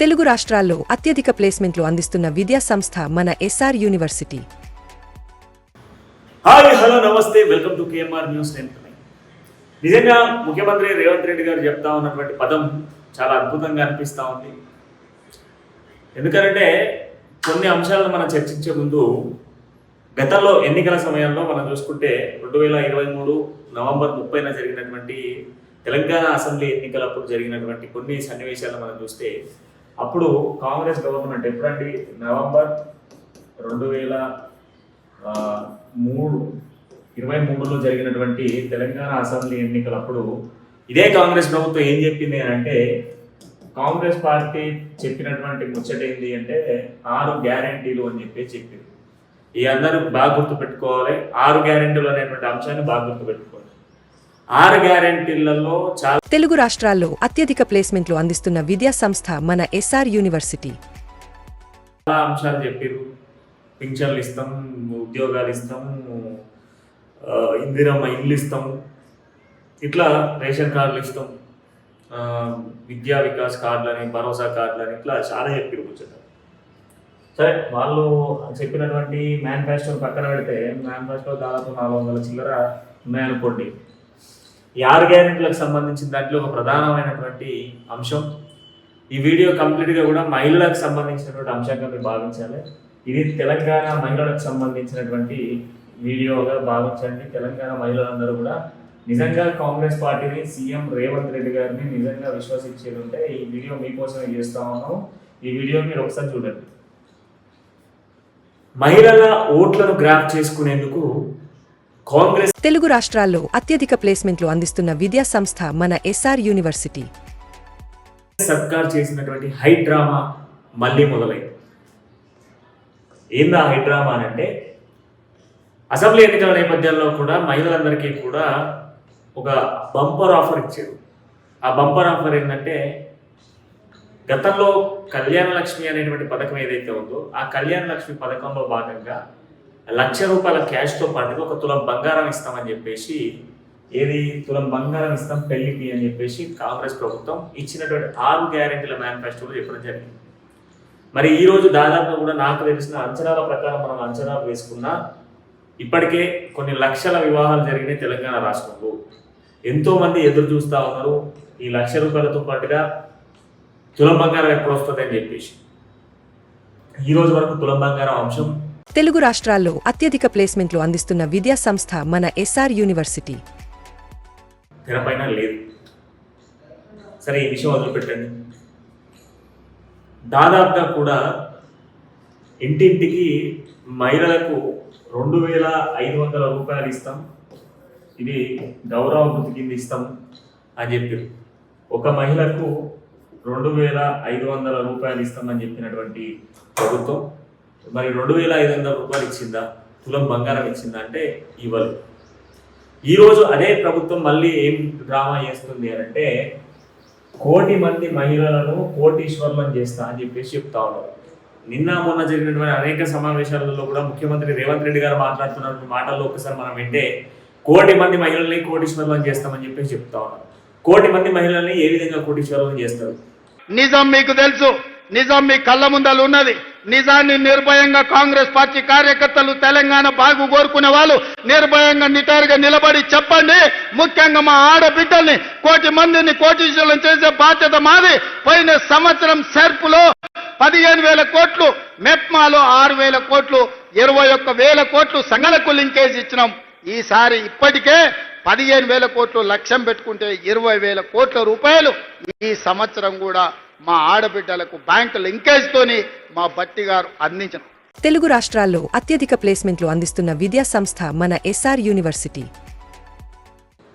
తెలుగు రాష్ట్రాల్లో అత్యధిక ప్లేస్మెంట్లు అందిస్తున్న విద్యా సంస్థ మన ఎస్ఆర్ యూనివర్సిటీ. హాయ్ హలో నమస్తే వెల్కమ్ టు కేఎంఆర్ న్యూస్ నిజంగా ముఖ్యమంత్రి రేవంత్ రెడ్డి గారు చెప్తా ఉన్నటువంటి పదం చాలా అద్భుతంగా అనిపిస్తూ ఉంది. ఎందుకంటే కొన్ని అంశాలను మనం చర్చించే ముందు గతంలో ఎన్నికల సమయంలో మనం చూసుకుంటే రెండు వేల ఇరవై మూడు నవంబర్ ముప్పైన జరిగినటువంటి తెలంగాణ అసెంబ్లీ ఎన్నికలప్పుడు జరిగినటువంటి కొన్ని సన్నివేశాలను మనం చూస్తే అప్పుడు కాంగ్రెస్ గవర్నమెంట్ ఎప్పుడండి? నవంబర్ రెండు వేల మూడు ఇరవై మూడులో జరిగినటువంటి తెలంగాణ అసెంబ్లీ ఎన్నికలప్పుడు ఇదే కాంగ్రెస్ ప్రభుత్వం ఏం చెప్పింది అని అంటే కాంగ్రెస్ పార్టీ చెప్పినటువంటి ముచ్చట ఏంటి అంటే ఆరు గ్యారంటీలు అని చెప్పి చెప్పింది. ఈ అందరూ బాగా గుర్తుపెట్టుకోవాలి. ఆరు గ్యారంటీలు అనేటువంటి అంశాన్ని బాగా గుర్తుపెట్టుకోవాలి. ఆరు గ్యారంటీలలో చాలా తెలుగు రాష్ట్రాల్లో అత్యధిక ప్లేస్మెంట్లు అందిస్తున్న విద్యా సంస్థ మన ఎస్ఆర్ యూనివర్సిటీ. చాలా అంశాలు చెప్పారు పింఛన్లు ఇస్తాం ఉద్యోగాలు ఇస్తాం ఇందిరమ్మ ఇల్లు ఇస్తాం ఇట్లా రేషన్ కార్డులు ఇస్తాం. విద్యా వికాస్ కార్డులని భరోసా కార్డులని ఇట్లా చాలా చెప్పారు కూర్చొని సరే వాళ్ళు చెప్పినటువంటి మేనిఫెస్టో పక్కన పెడితే మేనిఫెస్టో దాదాపు నాలుగు వందల చిల్లర ఉన్నాయనుకోండి. ఈ ఆరు గ్యారెంటీలకు సంబంధించిన దాంట్లో ఒక ప్రధానమైనటువంటి అంశం. ఈ వీడియో కంప్లీట్గా కూడా మహిళలకు సంబంధించినటువంటి అంశంగా మీరు భావించాలి. ఇది తెలంగాణ మహిళలకు సంబంధించినటువంటి వీడియోగా భావించండి. తెలంగాణ మహిళలందరూ కూడా నిజంగా కాంగ్రెస్ పార్టీని సీఎం రేవంత్ రెడ్డి గారిని నిజంగా విశ్వసించేది ఉంటే ఈ వీడియో మీకోసమే చేస్తా ఉన్నాం ఈ వీడియో మీరు ఒకసారి చూడండి. మహిళల ఓట్లను గ్రాఫ్ చేసుకునేందుకు కాంగ్రెస్ తెలుగు రాష్ట్రాల్లో అత్యధిక ప్లేస్మెంట్లు అందిస్తున్న విద్యా సంస్థ మన ఎస్ఆర్ యూనివర్సిటీ. సర్కార్ చేసినటువంటి హై డ్రామా మళ్ళీ మొదలైంది. ఏందా హై డ్రామా అని అంటే అసెంబ్లీ ఎన్నికల నేపథ్యంలో కూడా మహిళలందరికీ కూడా ఒక బంపర్ ఆఫర్ ఇచ్చారు. ఆ బంపర్ ఆఫర్ ఏంటంటే గతంలో కళ్యాణ లక్ష్మి అనేటువంటి పథకం ఏదైతే ఉందో ఆ కళ్యాణ లక్ష్మి పథకంలో భాగంగా లక్ష రూపాయల క్యాష్తో పాటు ఒక తులం బంగారం ఇస్తామని చెప్పేసి ఏది? తులం బంగారం ఇస్తాం పెళ్ళికి అని చెప్పేసి కాంగ్రెస్ ప్రభుత్వం ఇచ్చినటువంటి ఆరు గ్యారెంటీల మేనిఫెస్టోలో చెప్పడం జరిగింది. మరి ఈరోజు దాదాపు కూడా నాకు తెలిసిన అంచనాల ప్రకారం మనం అంచనాలు వేసుకున్నా ఇప్పటికే కొన్ని లక్షల వివాహాలు జరిగినాయి తెలంగాణ రాష్ట్రంలో. ఎంతోమంది ఎదురు చూస్తూ ఉన్నారు ఈ లక్ష రూపాయలతో పాటుగా తులం బంగారం ఎప్పుడు వస్తుంది అని చెప్పేసి. ఈరోజు వరకు తులం బంగారం అంశం తెలుగు రాష్ట్రాల్లో అత్యధిక ప్లేస్మెంట్లు అందిస్తున్న విద్యా సంస్థ మన ఎస్ఆర్ యూనివర్సిటీ. తెరపైన లేదు. సరే ఈ విషయం వదిలిపెట్టండి. దాదాపుగా కూడా ఇంటింటికి మహిళలకు రెండు వేల ఐదు వందల రూపాయలు ఇస్తాం. ఇది గౌరవ వృత్తి కింద ఇస్తాం అని చెప్పారు. ఒక మహిళకు రెండు వేల ఐదు వందల రూపాయలు ఇస్తామని చెప్పినటువంటి ప్రభుత్వం మరి రెండు వేల ఐదు వందల రూపాయలు ఇచ్చిందా? తులం బంగారం ఇచ్చిందా? అంటే ఇవ్వలేదు. ఈరోజు అదే ప్రభుత్వం మళ్ళీ ఏం డ్రామా చేస్తుంది అని అంటే కోటి మంది మహిళలను కోటీశ్వర్లను చేస్తా అని చెప్పేసి చెప్తా ఉన్నారు. నిన్న మొన్న జరిగినటువంటి అనేక సమావేశాలలో కూడా ముఖ్యమంత్రి రేవంత్ రెడ్డి గారు మాట్లాడుతున్న మాటల్లో ఒకసారి మనం వింటే కోటి మంది మహిళల్ని కోటీశ్వర్లను చేస్తామని చెప్పేసి చెప్తా ఉన్నారు. కోటి మంది మహిళల్ని ఏ విధంగా కోటీశ్వర్లను చేస్తారు? నిజం మీకు తెలుసు. నిజం మీ కళ్ళ ముందలు ఉన్నది. నిజాన్ని నిర్భయంగా కాంగ్రెస్ పార్టీ కార్యకర్తలు తెలంగాణ బాగు కోరుకునే వాళ్ళు నిర్భయంగా నిటారుగా నిలబడి చెప్పండి. ముఖ్యంగా మా ఆడబిడ్డల్ని కోటి మందిని కోటీశ్వరులను చేసే బాధ్యత మాది. పోయిన సంవత్సరం సెర్పులో పదిహేను వేల కోట్లు మెప్మాలో ఆరు వేల కోట్లు ఇరవై ఒక్క వేల కోట్లు సంగలకు లింకేజ్ ఇచ్చినాం. ఈసారి ఇప్పటికే పదిహేను వేల కోట్లు లక్ష్యం పెట్టుకుంటే ఇరవై వేల కోట్ల రూపాయలు ఈ సంవత్సరం కూడా మా ఆడబిడ్డలకు బ్యాంకు లింకేజ్ తోని మా బట్టి గారు అందించిన తెలుగు రాష్ట్రాల్లో అత్యధిక ప్లేస్మెంట్లు అందిస్తున్న విద్యా సంస్థ మన ఎస్ఆర్ యూనివర్సిటీ.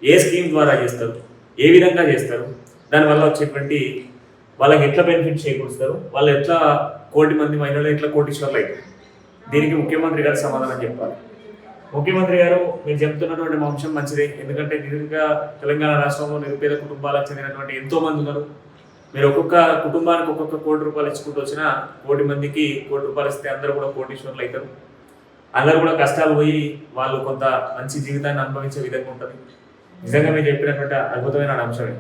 ఏ స్కీమ్ ద్వారా చేస్తారు? ఏ విధంగా చేస్తారు? దానివల్ల వచ్చేటువంటి వాళ్ళకి ఎట్లా బెనిఫిట్ చేకూరుస్తారు? వాళ్ళు ఎట్లా కోటి మంది మహిళలు ఎట్లా కోటీశ్వర్లు అవుతారు? దీనికి ముఖ్యమంత్రి గారు సమాధానం చెప్పాలి. ముఖ్యమంత్రి గారు మీరు చెప్తున్నటువంటి మా అంశం మంచిదే. ఎందుకంటే నిజంగా తెలంగాణ రాష్ట్రంలో నిరుపేద కుటుంబాలకు చెందినటువంటి ఎంతో మంది ఉన్నారు. మీరు ఒక్కొక్క కుటుంబానికి ఒక్కొక్క కోటి రూపాయలు ఇచ్చుకుంటూ వచ్చినా కోటి మందికి కోటి రూపాయలు ఇస్తే అందరూ కూడా కోటీశ్వరులు అవుతారు. అందరూ కూడా కష్టాలు పోయి వాళ్ళు కొంత మంచి జీవితాన్ని అనుభవించే విధంగా ఉంటుంది. నిజంగా మీరు చెప్పినటువంటి అద్భుతమైన అంశమే.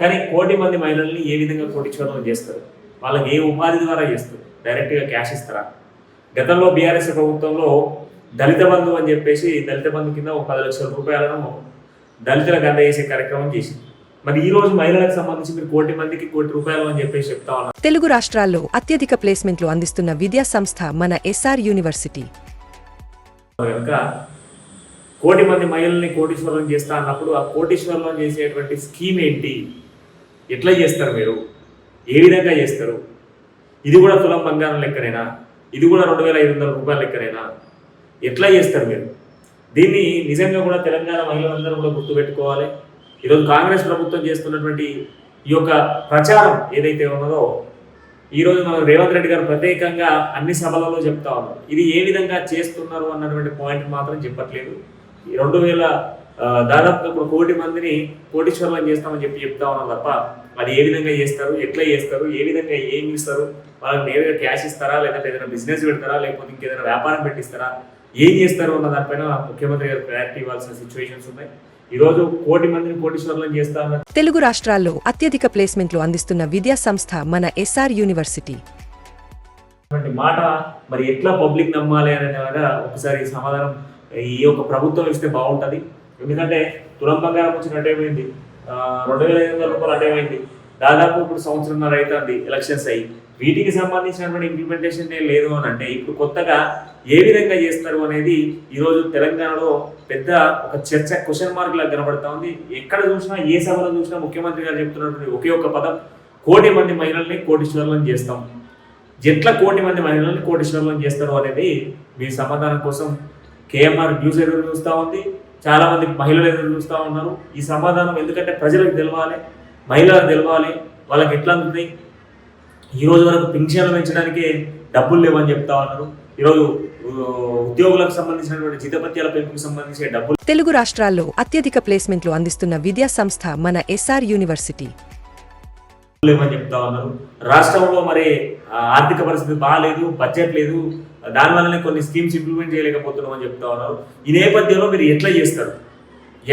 కానీ కోటి మంది మహిళల్ని ఏ విధంగా కోటీశ్వరులు చేస్తారు? వాళ్ళకి ఏ ఉపాధి ద్వారా చేస్తారు? డైరెక్ట్గా క్యాష్ ఇస్తారా? గతంలో బీఆర్ఎస్ ప్రభుత్వంలో దళిత బంధు అని చెప్పేసి దళిత బంధు కింద ఒక పది లక్షల రూపాయలను దళితులకు అందజేసే కార్యక్రమం చేసింది. మరి ఈ రోజు మహిళలకు సంబంధించి మీరు కోటి మందికి కోటి రూపాయలు అని చెప్పేసి చెప్తా ఉన్నారు. తెలుగు రాష్ట్రాల్లో అత్యధిక ప్లేస్మెంట్లు అందిస్తున్న విద్యా సంస్థ మన ఎస్ఆర్ యూనివర్సిటీ. కనుక కోటి మంది మహిళల్ని కోటీశ్వరులను చేస్తా అన్నప్పుడు ఆ కోటీశ్వరులను చేసేటువంటి స్కీమ్ ఏంటి? ఎట్లా చేస్తారు మీరు? ఏ విధంగా చేస్తారు? ఇది కూడా తులం బంగారం లెక్కనేనా? ఇది కూడా రెండు వేల ఐదు వందల రూపాయల లెక్కనేనా? ఎట్లా చేస్తారు మీరు? దీన్ని నిజంగా కూడా తెలంగాణ మహిళలందరూ కూడా గుర్తుపెట్టుకోవాలి. ఈరోజు కాంగ్రెస్ ప్రభుత్వం చేస్తున్నటువంటి ఈ యొక్క ప్రచారం ఏదైతే ఉన్నదో ఈరోజు మనం రేవంత్ రెడ్డి గారు ప్రత్యేకంగా అన్ని సభలలో చెప్తా ఉన్నారు. ఇది ఏ విధంగా చేస్తున్నారు అన్నటువంటి పాయింట్ మాత్రం చెప్పట్లేదు. రెండు వేల దాదాపు ఇప్పుడు కోటి మందిని కోటీశ్వరులను చేస్తామని చెప్పి చెప్తా ఉన్నాం తప్ప అది ఏ విధంగా చేస్తారు ఎట్లా చేస్తారు ఏ విధంగా ఏం ఇస్తారు వాళ్ళకి నేరుగా క్యాష్ ఇస్తారా లేదంటే ఏదైనా బిజినెస్ పెడతారా లేకపోతే ఇంకేదైనా వ్యాపారం పెట్టిస్తారా ఏం చేస్తారు అన్న దానిపైన ముఖ్యమంత్రి గారు క్లారిటీ ఇవ్వాల్సిన సిచ్యువేషన్స్ ఉన్నాయి. కోటి మందిని కోటీశ్వరులను తెలుగు రాష్ట్రాల్లో అత్యధిక ప్లేస్మెంట్లు అందిస్తున్న విద్యా సంస్థ మన ఎస్ఆర్ యూనివర్సిటీ. మాట మరి ఎట్లా పబ్లిక్ నమ్మాలి అనే ఒకసారి సమాధానం ఈ యొక్క ప్రభుత్వం ఇస్తే బాగుంటది. ఎందుకంటే తులం బంగారం వచ్చిన అటేమైంది రెండు వేల ఐదు వందల రూపాయలు అటేమైంది దాదాపు ఇప్పుడు సంవత్సరంన్నర అవుతుంది ఎలక్షన్స్ అయ్యి వీటికి సంబంధించినటువంటి ఇంప్లిమెంటేషన్ లేదు అని అంటే ఇప్పుడు కొత్తగా ఏ విధంగా చేస్తారు అనేది ఈరోజు తెలంగాణలో పెద్ద ఒక చర్చ క్వశ్చన్ మార్క్ లాగా కనబడతా ఉంది. ఎక్కడ చూసినా ఏ సభలో చూసినా ముఖ్యమంత్రి గారు చెప్తున్నటువంటి ఒకే ఒక పదం కోటి మంది మహిళల్ని కోటీశ్వరులను చేస్తాం. ఎట్లా కోటి మంది మహిళలను కోటీశ్వరులను చేస్తారు అనేది మీ సమాధానం కోసం కేఎంఆర్ న్యూస్ ఎదురు చూస్తూ ఉంది. చాలామంది మహిళలు ఎదురు చూస్తూ ఉన్నారు. ఈ సమాధానం ఎందుకంటే ప్రజలకు తెలవాలి. మహిళలకు తెలవాలి వాళ్ళకి ఎట్లా ఉంది ఈ రోజు వరకు పింఛన్లు పెంచడానికి డబ్బులు లేవని చెప్తా ఉన్నారు. ఈరోజు ఉద్యోగులకు సంబంధించినటువంటి జీతపత్యాల పెంపుకు సంబంధించిన డబ్బులు తెలుగు రాష్ట్రాల్లో అత్యధిక ప్లేస్మెంట్లు అందిస్తున్న విద్యా సంస్థ మన ఎస్ఆర్ యూనివర్సిటీ. లేవని చెప్తా ఉన్నారు. రాష్ట్రంలో మరి ఆర్థిక పరిస్థితి బాగాలేదు బడ్జెట్ లేదు. దానివల్లనే కొన్ని స్కీమ్స్ ఇంప్లిమెంట్ చేయలేకపోతున్నాం అని చెప్తా ఉన్నారు. ఈ నేపథ్యంలో మీరు ఎట్లా చేస్తారు?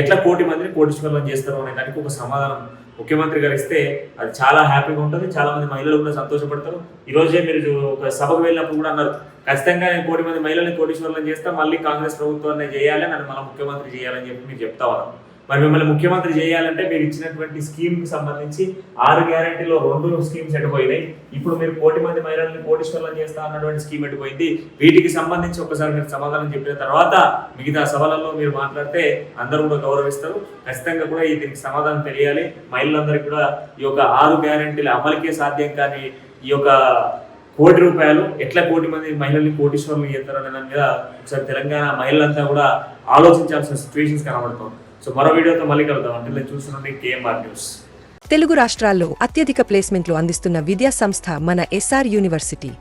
ఎట్లా కోటి మందిని కోటీశ్వరులను చేస్తారు అనే దానికి ఒక సమాధానం ముఖ్యమంత్రి గారు ఇస్తే అది చాలా హ్యాపీగా ఉంటుంది. చాలా మంది మహిళలు కూడా సంతోషపడతారు. ఈ రోజే మీరు ఒక సభకు వెళ్ళినప్పుడు కూడా అన్నారు ఖచ్చితంగా నేను కోటి మంది మహిళల్ని కోటీశ్వరులను చేస్తా మళ్ళీ కాంగ్రెస్ ప్రభుత్వాన్ని చేయాలి నన్ను మళ్ళీ ముఖ్యమంత్రి చేయాలని చెప్పి మీరు చెప్తా ఉన్నాను మరి మిమ్మల్ని ముఖ్యమంత్రి చేయాలంటే మీరు ఇచ్చినటువంటి స్కీమ్ సంబంధించి ఆరు గ్యారంటీలో రెండు స్కీమ్స్ ఎడిపోయినాయి ఇప్పుడు మీరు కోటి మంది మహిళల్ని కోటీశ్వరులను చేస్తా అన్నటువంటి స్కీమ్ ఎడిపోయింది వీటికి సంబంధించి ఒకసారి మీరు సమాధానం చెప్పిన తర్వాత మిగతా సభలలో మీరు మాట్లాడితే అందరూ కూడా గౌరవిస్తారు. ఖచ్చితంగా కూడా ఈ దీనికి సమాధానం తెలియాలి. మహిళలందరికీ కూడా ఈ యొక్క ఆరు గ్యారంటీల అమలుకే సాధ్యం కానీ ఈ యొక్క కోటి రూపాయలు ఎట్లా కోటి మంది మహిళల్ని కోటీశ్వరులు చేస్తారు అనే దాని మీద ఒకసారి తెలంగాణ మహిళలంతా కూడా ఆలోచించాల్సిన సిచ్యువేషన్స్ కనబడుతుంది సో మరో వీడియోతో మళ్ళీ కలుద్దాం. అంటే నేను చూస్తున్నాను కేఎంఆర్ న్యూస్ తెలుగు రాష్ట్రాల్లో అత్యధిక ప్లేస్మెంట్లు అందిస్తున్న విద్యా సంస్థ మన ఎస్ఆర్ యూనివర్సిటీ